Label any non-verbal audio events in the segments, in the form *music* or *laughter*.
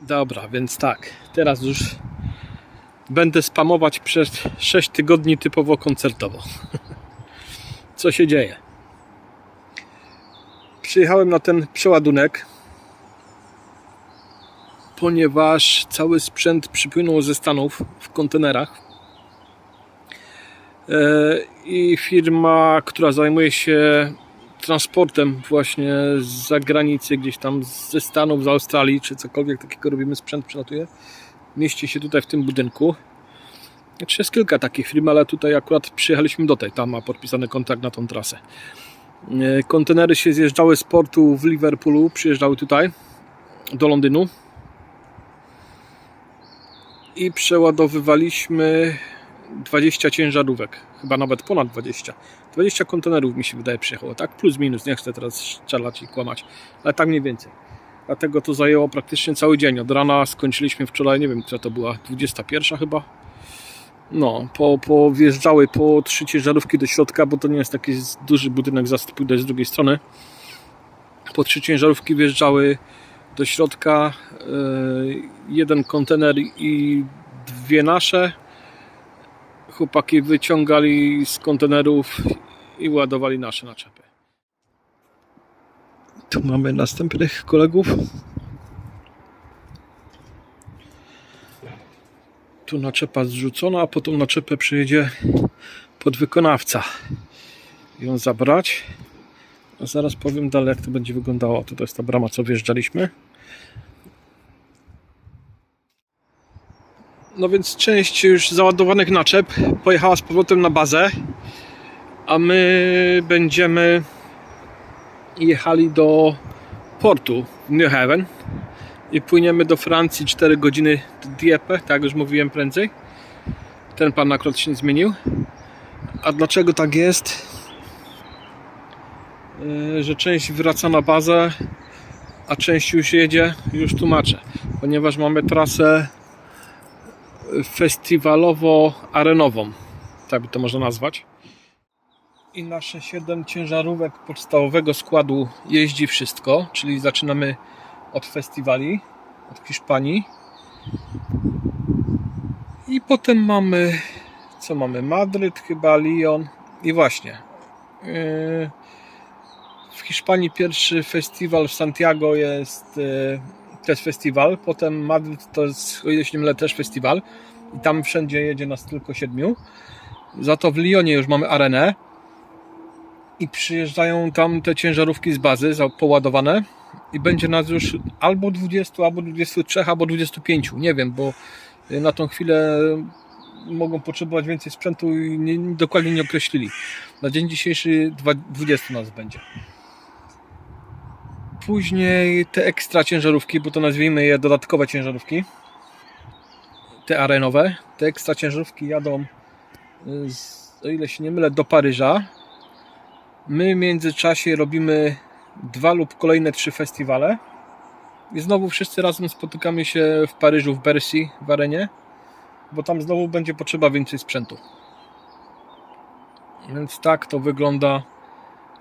Dobra, więc tak, teraz już będę spamować przez 6 tygodni typowo koncertowo. *laughs* Co się dzieje? Przyjechałem na ten przeładunek, ponieważ cały sprzęt przypłynął ze Stanów w kontenerach. E, I firma, która zajmuje się transportem właśnie z zagranicy, gdzieś tam ze Stanów, z Australii, czy cokolwiek takiego robimy, sprzęt przelatuje, mieści się tutaj w tym budynku. Znaczy jest kilka takich firm, ale tutaj akurat przyjechaliśmy do tej, tam ma podpisany kontrakt na tą trasę. E, Kontenery się zjeżdżały z portu w Liverpoolu, przyjeżdżały tutaj do Londynu i przeładowywaliśmy 20 ciężarówek, chyba nawet ponad 20. 20 kontenerów mi się wydaje przyjechało, tak? Plus minus, nie chcę teraz strzelać i kłamać, ale tak mniej więcej. Dlatego to zajęło praktycznie cały dzień. Od rana skończyliśmy wczoraj, nie wiem, która to była, 21 chyba. No, po, po wjeżdżały po trzy ciężarówki do środka, bo to nie jest taki duży budynek, zaraz pójdę z drugiej strony. Po trzy ciężarówki wjeżdżały do środka. Yy, jeden kontener i dwie nasze. Chłopaki wyciągali z kontenerów i ładowali nasze naczepy. Tu mamy następnych kolegów. Tu naczepa zrzucona, a po tą naczepę przyjedzie podwykonawca. Ją zabrać. A zaraz powiem dalej, jak to będzie wyglądało. To jest ta brama, co wjeżdżaliśmy. No więc część już załadowanych naczep pojechała z powrotem na bazę, a my będziemy jechali do portu New Haven i płyniemy do Francji 4 godziny do Dieppe, tak jak już mówiłem prędzej. Ten pan akurat się nie zmienił. A dlaczego tak jest? Yy, Że część wraca na bazę, a część już jedzie, już tłumaczę. Ponieważ mamy trasę festiwalowo-arenową, tak by to można nazwać. I nasze 7 ciężarówek podstawowego składu jeździ wszystko, czyli zaczynamy od festiwali, od Hiszpanii. I potem mamy, co mamy? Madryt, chyba Lyon i właśnie. yy, W Hiszpanii pierwszy festiwal w Santiago jest yy, też festiwal, potem Madryt to jest, o ile się nie mylę, też festiwal i tam wszędzie jedzie nas tylko siedmiu. Za to w Lyonie już mamy arenę i przyjeżdżają tam te ciężarówki z bazy poładowane i będzie nas już albo 20, albo 23, albo 25, nie wiem, bo y, na tą chwilę mogą potrzebować więcej sprzętu i nie, nie- dokładnie nie określili. Na dzień dzisiejszy dwa- 20 nas będzie. Później te ekstra ciężarówki, bo to nazwijmy je dodatkowe ciężarówki, te arenowe, te ekstra ciężarówki jadą, y, z, o ile się nie mylę, do Paryża. My w międzyczasie robimy dwa lub kolejne trzy festiwale. I znowu wszyscy razem spotykamy się w Paryżu, w Bercy, w arenie, bo tam znowu będzie potrzeba więcej sprzętu. Więc tak to wygląda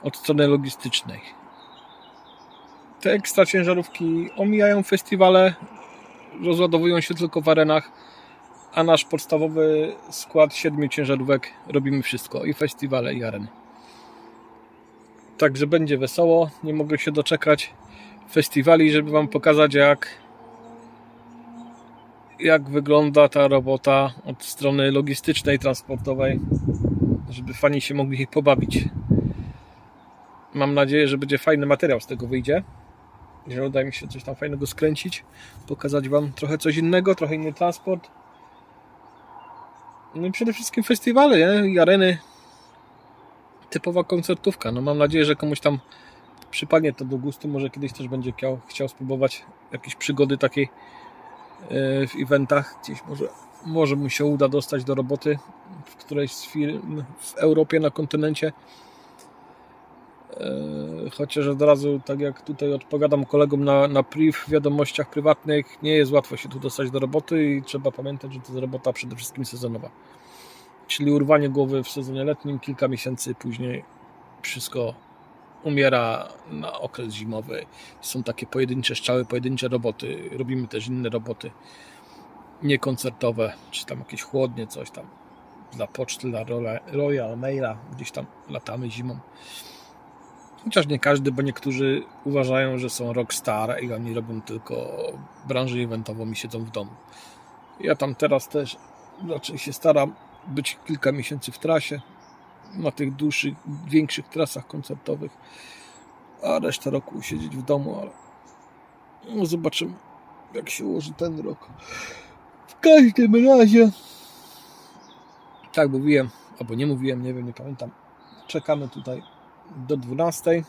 od strony logistycznej. Te ekstra ciężarówki omijają festiwale, rozładowują się tylko w arenach, a nasz podstawowy skład siedmiu ciężarówek robimy wszystko i festiwale i areny. Także będzie wesoło. Nie mogę się doczekać festiwali, żeby Wam pokazać, jak, jak wygląda ta robota od strony logistycznej, transportowej, żeby fani się mogli pobawić. Mam nadzieję, że będzie fajny materiał z tego wyjdzie. Że uda mi się coś tam fajnego skręcić, pokazać Wam trochę coś innego, trochę inny transport. No i przede wszystkim festiwale nie? i areny typowa koncertówka. No mam nadzieję, że komuś tam przypadnie to do gustu. Może kiedyś też będzie chciał, chciał spróbować jakiejś przygody takiej e, w eventach. Gdzieś może, może mu się uda dostać do roboty w którejś z firm w Europie, na kontynencie. E, Chociaż od razu, tak jak tutaj odpowiadam kolegom na, na priv, w wiadomościach prywatnych, nie jest łatwo się tu dostać do roboty i trzeba pamiętać, że to jest robota przede wszystkim sezonowa czyli urwanie głowy w sezonie letnim, kilka miesięcy później wszystko umiera na okres zimowy. Są takie pojedyncze strzały, pojedyncze roboty. Robimy też inne roboty niekoncertowe, czy tam jakieś chłodnie, coś tam dla poczty, dla Royal Maila, gdzieś tam latamy zimą. Chociaż nie każdy, bo niektórzy uważają, że są rockstar i oni robią tylko branżę eventową i siedzą w domu. Ja tam teraz też raczej się staram być kilka miesięcy w trasie, na tych dłuższych, większych trasach koncertowych, a resztę roku siedzieć w domu, ale no zobaczymy, jak się ułoży ten rok. W każdym razie, tak mówiłem, albo nie mówiłem, nie wiem, nie pamiętam. Czekamy tutaj do 12.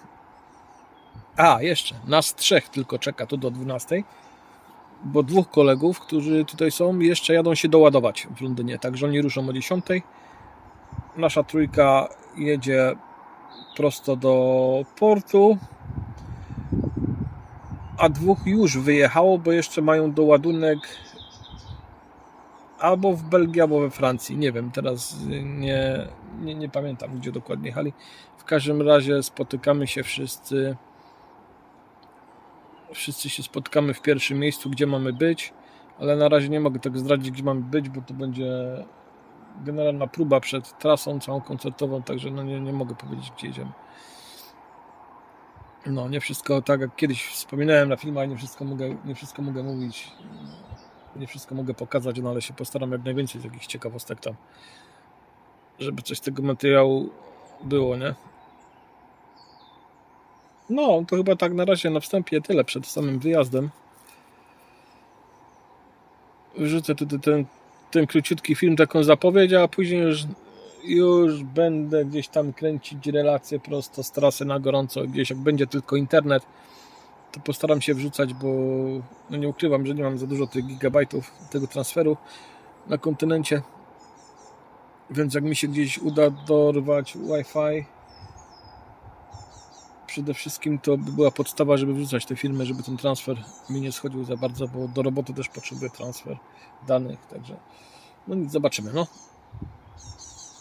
A, jeszcze, nas trzech tylko czeka tu do 12, bo dwóch kolegów, którzy tutaj są, jeszcze jadą się doładować w Londynie, także oni ruszą o 10. Nasza trójka jedzie prosto do portu, a dwóch już wyjechało, bo jeszcze mają doładunek albo w Belgii, albo we Francji. Nie wiem, teraz nie, nie, nie pamiętam, gdzie dokładnie jechali. W każdym razie spotykamy się wszyscy. Wszyscy się spotkamy w pierwszym miejscu, gdzie mamy być, ale na razie nie mogę tego zdradzić, gdzie mamy być, bo to będzie generalna próba przed trasą całą koncertową, także no nie, nie mogę powiedzieć, gdzie jedziemy. No, nie wszystko tak jak kiedyś wspominałem na filmach, nie wszystko mogę, nie wszystko mogę mówić, nie wszystko mogę pokazać, no ale się postaram jak najwięcej z jakichś ciekawostek tam, żeby coś z tego materiału było, nie? No, to chyba tak na razie na wstępie tyle przed samym wyjazdem. Wrzucę tutaj ten, ten króciutki film, taką zapowiedź, a później już, już będę gdzieś tam kręcić relacje prosto z trasy na gorąco, gdzieś jak będzie tylko internet, to postaram się wrzucać, bo no nie ukrywam, że nie mam za dużo tych gigabajtów tego transferu na kontynencie. Więc jak mi się gdzieś uda dorwać Wi-Fi, przede wszystkim to by była podstawa, żeby wrzucać te filmy, żeby ten transfer mi nie schodził za bardzo, bo do roboty też potrzebuję transfer danych, także no nic, zobaczymy, no.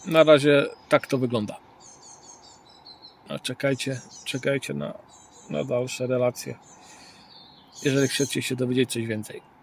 Na razie tak to wygląda. A czekajcie, czekajcie na, na dalsze relacje, jeżeli chcecie się dowiedzieć coś więcej.